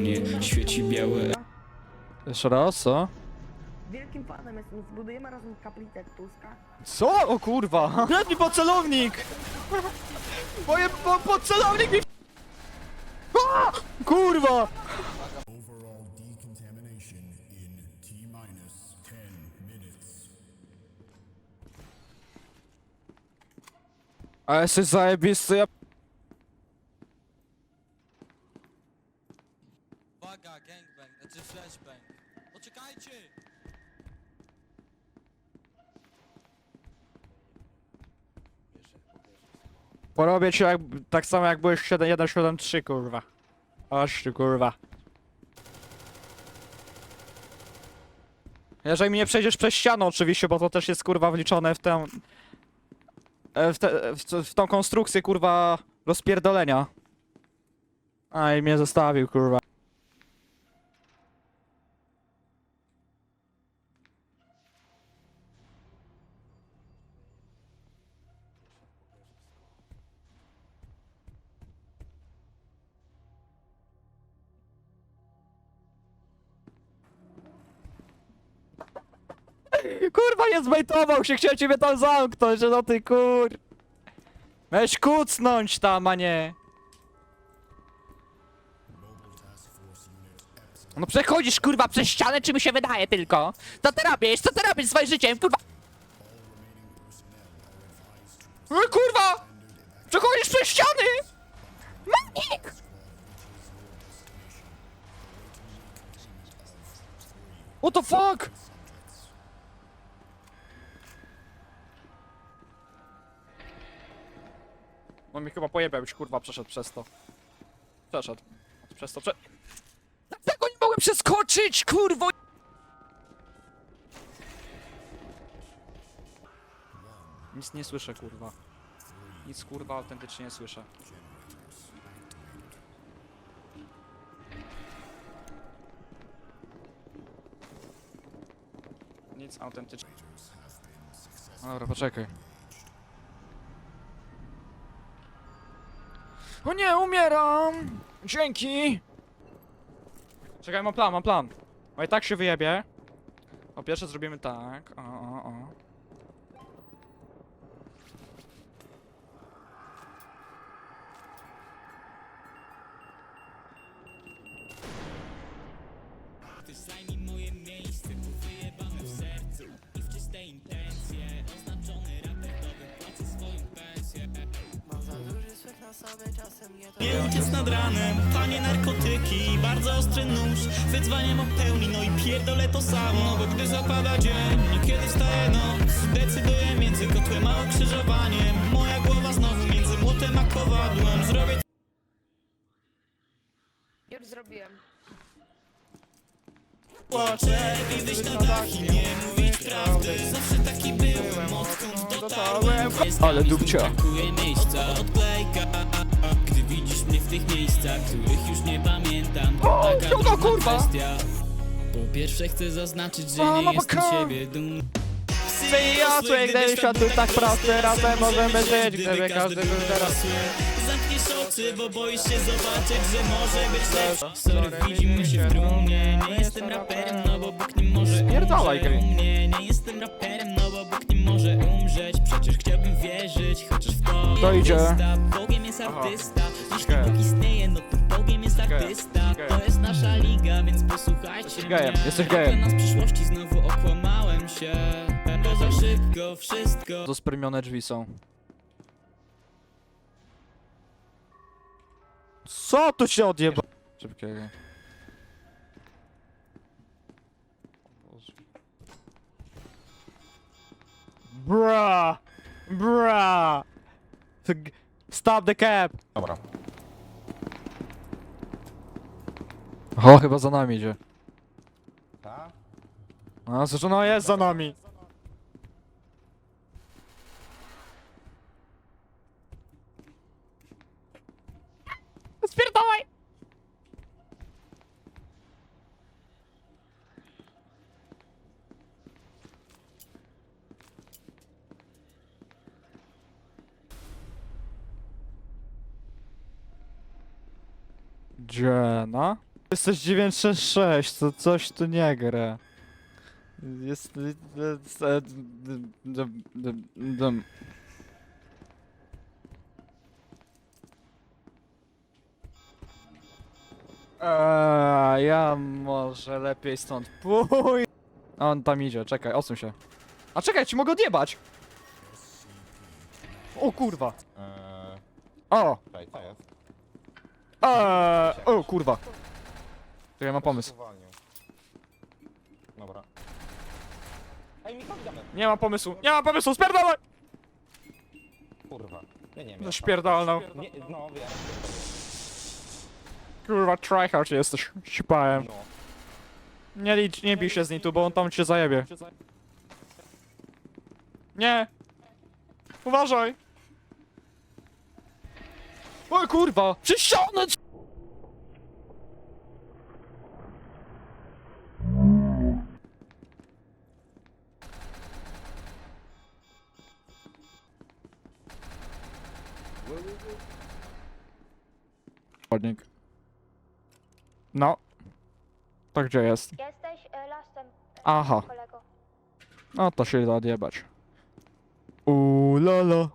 mnie świeci białe Jeszcze raz, co? Wielkim fanem jestem, zbudujemy razem kaplicę jak Tuska. Co? O kurwa! Jest mi podcelownik! Moje po, podcelownik mi... A! Kurwa! Overall decontamination in T minus 10 minutes. A jesteś zajebisty, ja... Porobię cię jak, tak samo jak byłeś 173, kurwa. Aż ty, kurwa. Jeżeli mi nie przejdziesz przez ścianę oczywiście, bo to też jest kurwa wliczone w tę... e, W, te, w, w tą konstrukcję kurwa rozpierdolenia. A i mnie zostawił kurwa. Kurwa nie zbejtował się, chciał ciebie tam zamknąć, że no ty kur... Weź kucnąć tam, a nie... No przechodzisz kurwa przez ścianę, czy mi się wydaje tylko? Co ty robisz? Co ty robisz swoim życiem, kurwa? No kurwa! Przechodzisz przez ściany! Manik! What the fuck? On mi chyba pojebał, już kurwa przeszedł przez to. Przeszedł. Przez to prze... Dlaczego nie mogłem przeskoczyć, kurwo? Nic nie słyszę, kurwa. Nic kurwa autentycznie nie słyszę. Nic autentycznie. Dobra, poczekaj. O nie, umieram! Dzięki! Czekaj, mam plan, mam plan. Bo i tak się wyjebie. Po pierwsze zrobimy tak. O, o, o. Zajmij moje miejsce, bo wyjebane w sercu I w czyste intencje Nie uciec nad ranem, panie narkotyki Bardzo ostry nóż, wyzwaniem pełni No i pierdolę to samo, bo gdy zapada dzień Niekiedy staje noc, decyduję między kotłem a ukrzyżowaniem. Moja głowa znowu między młotem a kowadłem Zrobię Już zrobiłem. płaczę i wyjść na dach i nie mówić prawdy Zawsze taki byłem, odkąd dotarłem Ale dupcia. Brakuje miejsca, odklejka Gdy widzisz mnie w tych miejscach, których już nie pamiętam To O, taka piąta trudna kurwa! kwestia. Po pierwsze chcę zaznaczyć, że Mama nie jestem siebie dumny. Przyjazły, gdy świat był tak prosty Razem możemy żyć, gdyby każdy był teraz Zamkniesz oczy, bo boisz się zobaczyć, że może być lepsze Sorry, widzimy się w trumnie Nie jestem u mnie Nie jestem raperem, no bo Bóg nie może umrzeć Przecież chciałbym wierzyć, chociaż w to To idzie. artysta Bogiem jest artysta Jeśli Okej. Bóg istnieje, no to Bogiem jest artysta Okej. To jest nasza liga, więc posłuchajcie Jesteś gejem, mnie jesteś gejem. nas w przyszłości znowu okłamałem się Bo za szybko wszystko To spermione drzwi są. Co tu się odjeba? Szybkiego. Bra! Bra! Stop the cab! Dobra. O, chyba za nami idzie. Tak? No, zresztą no jest za nami. Spierdolaj! Jenna? Jesteś 966, to coś tu nie gra. Jest... jest- e, Eee, ja może lepiej stąd pój. On tam idzie, czekaj, odsuń się. A czekaj, ci mogę odjebać! O kurwa! Eee, O! czekaj, co jest? Eee, o kurwa! To ja mam pomysł. Uwalnił. Dobra. Ej, damy. Nie mam pomysłu, nie mam pomysłu, spierdalaj! Kurwa. Nie, nie wiem. No. Nie, no wiem. Kurwa, tryhard jesteś, sipałem. No. Nie licz, nie bij się z nim tu, bo on tam cię zajebie. Nie! Uważaj! O kurwa! Przysiągnąć! Chodnik. No. To gdzie jest? Jesteś e, lastem, Aha. kolego. No to się da odjebać. Uuu, lala.